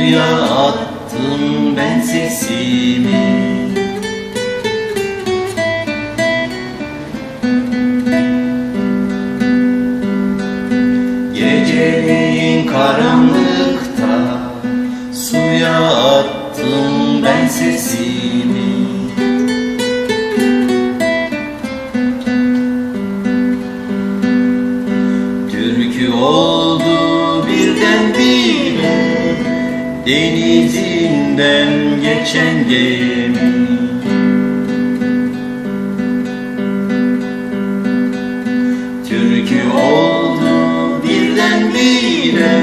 Suya attım ben sesimi. Geceliğin karanlıkta Suya attım ben sesimi. Türkü oldu Denizinden geçen gemi. Türkü oldu birdenbire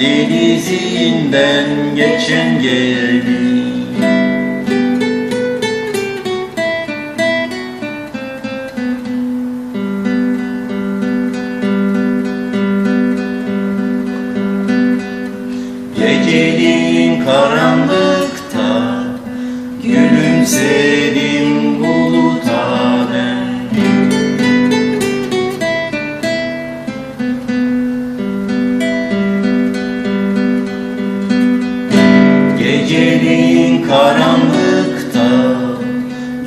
Denizinden geçen gemi karanlıkta Gülümsedim buluta ben Geceliğin karanlıkta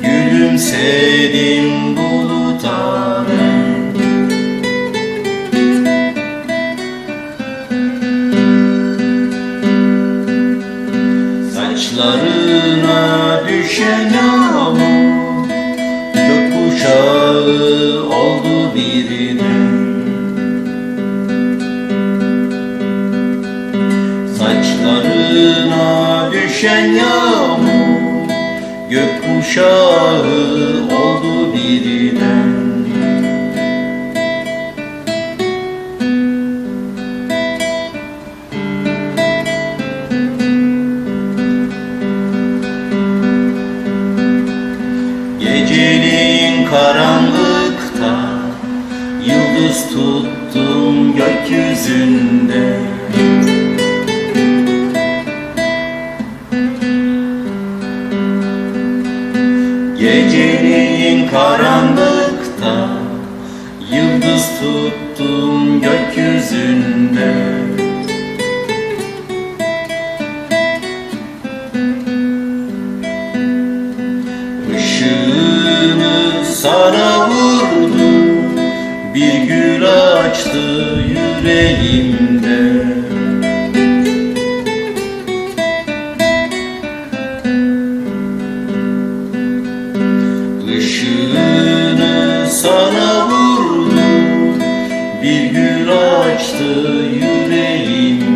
Gülümsedim Saçlarına düşen yağmur Gökkuşağı oldu birden Saçlarına düşen yağmur Gökkuşağı oldu Yıldız tuttum gökyüzünde. Geceliğin karanlıkta Yıldız tuttum gökyüzünde yüreğimde Işığını sana vurdu Bir gül açtı yüreğimde